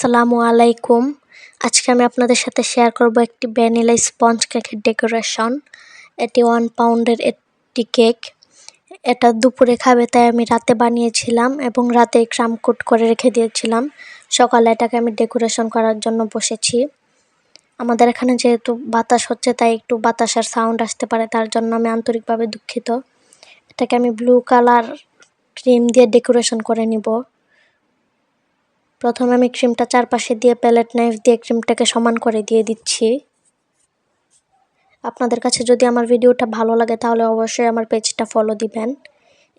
আসসালামু আলাইকুম। আজকে আমি আপনাদের সাথে শেয়ার করব একটি ভ্যানিলা স্পঞ্জ কেকের ডেকোরেশন এটি ওয়ান পাউন্ডের একটি কেক এটা দুপুরে খাবে তাই আমি রাতে বানিয়েছিলাম এবং রাতে ক্রাম কোট করে রেখে দিয়েছিলাম। সকালে এটাকে আমি ডেকোরেশন করার জন্য বসেছি। আমাদের এখানে যেহেতু বাতাস হচ্ছে তাই একটু বাতাসের সাউন্ড আসতে পারে, তার জন্য আমি আন্তরিকভাবে দুঃখিত। এটাকে আমি ব্লু কালার ক্রিম দিয়ে ডেকোরেশন করে নিব। প্রথমে আমি ক্রিমটা চারপাশে দিয়ে প্যালেট নাইফ দিয়ে ক্রিমটাকে সমান করে দিয়ে দিচ্ছি। আপনাদের কাছে যদি আমার ভিডিওটা ভালো লাগে তাহলে অবশ্যই আমার পেজটা ফলো দিবেন।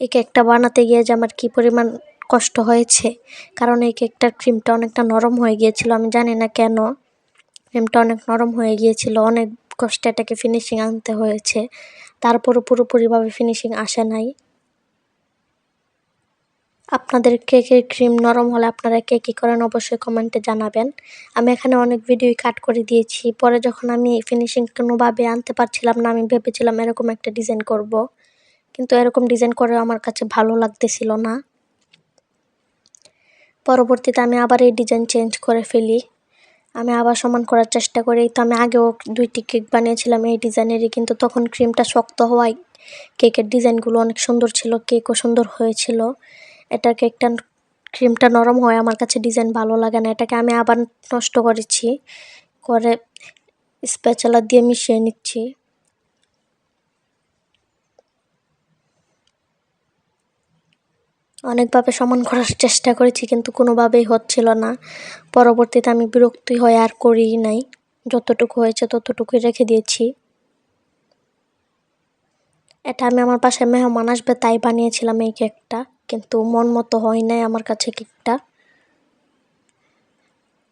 এই কেকটা বানাতে গিয়ে যে আমার কী পরিমাণ কষ্ট হয়েছে, কারণ এই কেকটার ক্রিমটা অনেকটা নরম হয়ে গিয়েছিল, আমি জানি না কেন। ক্রিমটা অনেক নরম হয়ে গিয়েছিল, অনেক কষ্টে এটাকে ফিনিশিং আনতে হয়েছে। তারপরও পুরোপুরিভাবে ফিনিশিং আসে নাই। আপনাদের কেকের ক্রিম নরম হলে আপনারা কে কী করেন অবশ্যই কমেন্টে জানাবেন। আমি এখানে অনেক ভিডিওই কাট করে দিয়েছি। পরে যখন আমি ফিনিশিং কোনোভাবে আনতে পারছিলাম না, আমি ভেবেছিলাম এরকম একটা ডিজাইন করব। কিন্তু এরকম ডিজাইন করে আমার কাছে ভালো লাগতেছিল না। পরবর্তীতে আমি আবার এই ডিজাইন চেঞ্জ করে ফেলি। আমি আবার সমান করার চেষ্টা করি। তো আমি আগেও দুইটি কেক বানিয়েছিলাম এই ডিজাইনেরই কিন্তু তখন ক্রিমটা শক্ত হওয়ায় কেকের ডিজাইনগুলো অনেক সুন্দর ছিল কেকও সুন্দর হয়েছিল। এটা কেকটা ক্রিমটা নরম হয়, আমার কাছে ডিজাইন ভালো লাগে না, এটাকে আমি আবার নষ্ট করেছি। করে স্পেচালা দিয়ে মিশিয়ে নিচ্ছি। অনেকভাবে সমান করার চেষ্টা করেছি, কিন্তু কোনোভাবেই হচ্ছিল না। পরবর্তীতে আমি বিরক্তি হয়ে আর করি নাই। যতটুকু হয়েছে ততটুকুই রেখে দিয়েছি। এটা আমি আমার পাশে মেহমান আসবে, তাই বানিয়েছিলাম এই কেকটা কিন্তু মন মতো হয় নাই আমার কাছে কেকটা।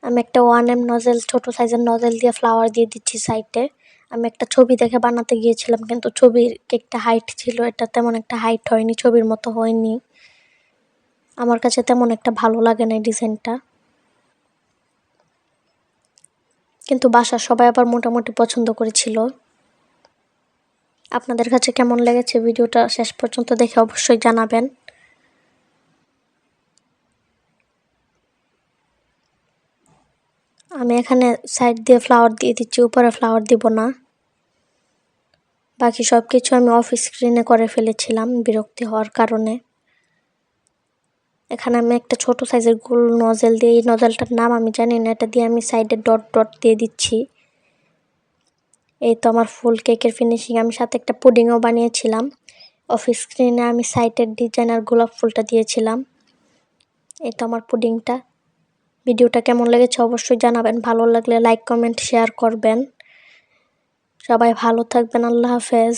আমি একটা ওয়ান এম নজেল, ছোটো সাইজের নজেল দিয়ে ফ্লাওয়ার দিয়ে দিচ্ছি সাইডে আমি একটা ছবি দেখে বানাতে গিয়েছিলাম, কিন্তু ছবির কেকটা হাইট ছিল, এটা তেমন একটা হাইট হয়নি, ছবির মতো হয়নি। আমার কাছে তেমন একটা ভালো লাগে না ডিজাইনটা। কিন্তু বাসার সবাই আবার মোটামুটি পছন্দ করেছিল। আপনাদের কাছে কেমন লেগেছে ভিডিওটা শেষ পর্যন্ত দেখে অবশ্যই জানাবেন। আমি এখানে সাইড দিয়ে ফ্লাওয়ার দিয়ে দিচ্ছি, উপরে ফ্লাওয়ার দিব না। বাকি সব কিছু আমি অফ স্ক্রিনে করে ফেলেছিলাম বিরক্তি হওয়ার কারণে। এখানে আমি একটা ছোট সাইজের গোল নজেল দিয়ে, এই নজেলটার নাম আমি জানি না, এটা দিয়ে আমি সাইডে ডট ডট দিয়ে দিচ্ছি। এই তো আমার ফুল কেকের ফিনিশিং আমি সাথে একটা পুডিংও বানিয়েছিলাম। অফ স্ক্রিনে আমি সাইটের ডিজাইন আর গোলাপ ফুলটা দিয়েছিলাম। এই তো আমার পুডিংটা ভিডিওটা কেমন লেগেছে অবশ্যই জানাবেন। ভালো লাগলে লাইক কমেন্ট শেয়ার করবেন। সবাই ভালো থাকবেন, আল্লাহ হাফেজ।